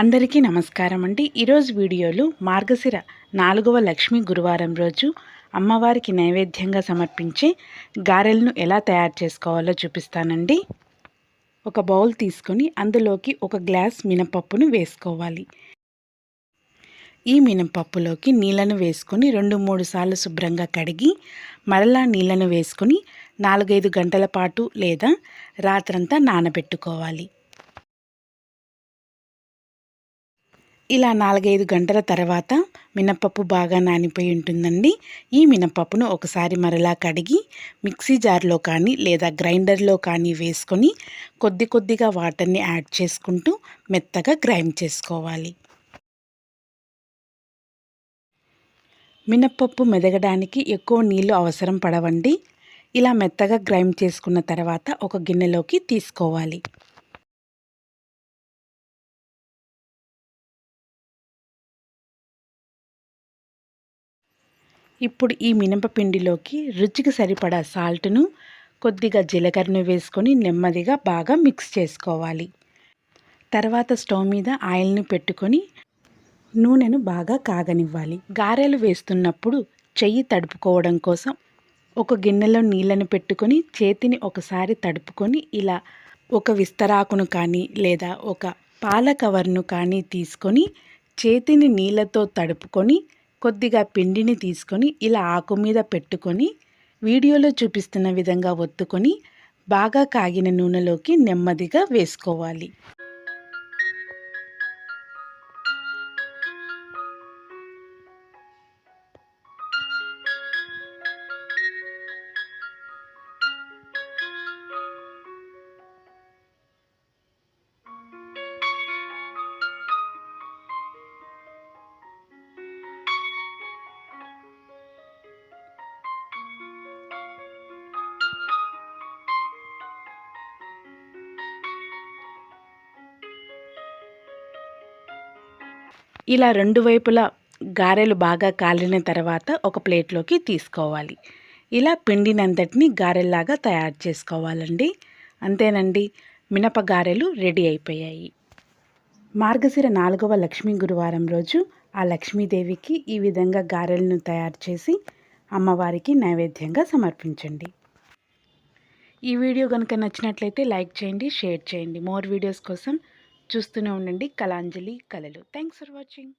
అందరికీ నమస్కారం అండి. ఈరోజు వీడియోలు మార్గశిర నాలుగవ లక్ష్మీ గురువారం రోజు అమ్మవారికి నైవేద్యంగా సమర్పించే గారెలను ఎలా తయారు చేసుకోవాలో చూపిస్తానండి. ఒక బౌల్ తీసుకొని అందులోకి ఒక గ్లాస్ మినపప్పును వేసుకోవాలి. ఈ మినపప్పులోకి నీళ్ళను వేసుకొని రెండు మూడు సార్లు శుభ్రంగా కడిగి మరలా నీళ్ళను వేసుకొని నాలుగైదు గంటల పాటు లేదా రాత్రంతా నానబెట్టుకోవాలి. ఇలా నాలుగైదు గంటల తర్వాత మినప్పప్పు బాగా నానిపోయి ఉంటుందండి. ఈ మినపప్పును ఒకసారి మరలా కడిగి మిక్సీ జార్లో కానీ లేదా గ్రైండర్లో కానీ వేసుకొని కొద్ది కొద్దిగా వాటర్ని యాడ్ చేసుకుంటూ మెత్తగా గ్రైండ్ చేసుకోవాలి. మినప్పప్పు మెదగడానికి ఎక్కువ నీళ్ళు అవసరం పడవండి. ఇలా మెత్తగా గ్రైండ్ చేసుకున్న తర్వాత ఒక గిన్నెలోకి తీసుకోవాలి. ఇప్పుడు ఈ మినపపిండిలోకి రుచికి సరిపడా సాల్ట్ను కొద్దిగా జీలకర్రను వేసుకొని నెమ్మదిగా బాగా మిక్స్ చేసుకోవాలి. తర్వాత స్టవ్ మీద ఆయిల్ని పెట్టుకొని నూనెను బాగా కాగనివ్వాలి. గారెలు వేస్తున్నప్పుడు చెయ్యి తడుపుకోవడం కోసం ఒక గిన్నెలో నీళ్ళను పెట్టుకొని చేతిని ఒకసారి తడుపుకొని ఇలా ఒక విస్తరాకును కానీ లేదా ఒక పాల కవర్ను కానీ తీసుకొని చేతిని నీళ్ళతో తడుపుకొని కొద్దిగా పిండిని తీసుకొని ఇలా ఆకు మీద పెట్టుకొని వీడియోలో చూపిస్తున్న విధంగా ఒత్తుకొని బాగా కాగిన నూనెలోకి నెమ్మదిగా వేసుకోవాలి. ఇలా రెండు వైపులా గారెలు బాగా కాలిన తర్వాత ఒక ప్లేట్లోకి తీసుకోవాలి. ఇలా పిండినంతటిని గారెల్లాగా తయారు చేసుకోవాలండి. అంతేనండి మినప గారెలు రెడీ అయిపోయాయి. మార్గశిర నాలుగవ లక్ష్మీ గురువారం రోజు ఆ లక్ష్మీదేవికి ఈ విధంగా గారెలను తయారు చేసి అమ్మవారికి నైవేద్యంగా సమర్పించండి. ఈ వీడియో కనుక నచ్చినట్లయితే లైక్ చేయండి షేర్ చేయండి. మోర్ వీడియోస్ కోసం చూస్తూనే ఉండండి. కళాంజలి కళలు. Thanks for watching.